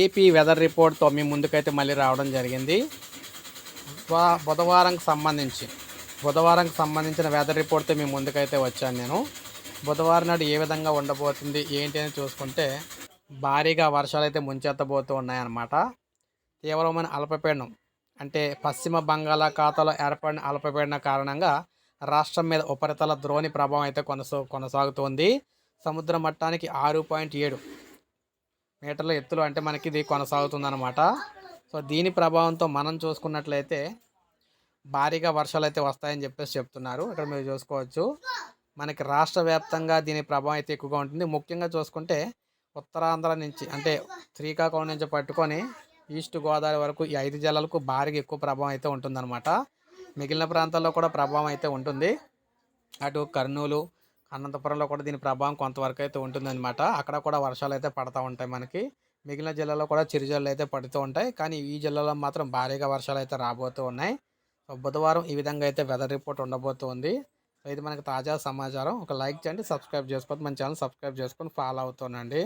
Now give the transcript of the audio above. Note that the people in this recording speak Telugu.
ఏపీ వెదర్ రిపోర్ట్తో మీ ముందుకైతే మళ్ళీ రావడం జరిగింది. బుధవారంకి సంబంధించి బుధవారంకి సంబంధించిన వెదర్ రిపోర్ట్తో మీ ముందుకైతే వచ్చాను నేను. బుధవారం నాడు ఏ విధంగా ఉండబోతుంది ఏంటి అని చూసుకుంటే భారీగా వర్షాలు అయితే ముంచెత్తబోతూ ఉన్నాయన్నమాట. తీవ్రమైన అల్పపీడనం అంటే పశ్చిమ బంగాళాఖాతంలో ఏర్పడిన అల్పపీడన కారణంగా రాష్ట్రం మీద ఉపరితల ద్రోణి ప్రభావం అయితే కొనసా కొనసాగుతోంది. సముద్ర మట్టానికి ఆరు పాయింట్ ఏడు మీటర్ల ఎత్తులో అంటే మనకి ఇది కొనసాగుతుందన్నమాట. సో దీని ప్రభావంతో మనం చూసుకున్నట్లయితే భారీగా వర్షాలు అయితే వస్తాయని చెప్పేసి చెప్తున్నారు. ఇక్కడ మీరు చూసుకోవచ్చు. మనకి రాష్ట్ర వ్యాప్తంగా దీని ప్రభావం అయితే ఎక్కువగా ఉంటుంది. ముఖ్యంగా చూసుకుంటే ఉత్తరాంధ్ర నుంచి అంటే శ్రీకాకుళం నుంచి పట్టుకొని ఈస్ట్ గోదావరి వరకు ఈ ఐదు జిల్లాలకు భారీగా ఎక్కువ ప్రభావం అయితే ఉంటుందన్నమాట. మిగిలిన ప్రాంతాల్లో కూడా ప్రభావం అయితే ఉంటుంది. అటు కర్నూలు అనంతపురంలో కూడా దీని ప్రభావం కొంతవరకు అయితే ఉంటుందన్నమాట. అక్కడ కూడా వర్షాలు అయితే పడతా ఉంటాయి మనకి. మిగిలిన జిల్లాలో కూడా చిరుజల్లు అయితే పడుతూ ఉంటాయి. కానీ ఈ జిల్లాలో మాత్రం భారీగా వర్షాలు అయితే రాబోతూ ఉన్నాయి. సో బుధవారం ఈ విధంగా అయితే వెదర్ రిపోర్ట్ ఉండబోతుంది సో ఇది మనకి తాజా సమాచారం. ఒక లైక్ చేయండి సబ్స్క్రైబ్ చేసుకోవద్దు మన ఛానల్ సబ్స్క్రైబ్ చేసుకొని ఫాలో అవుతానండి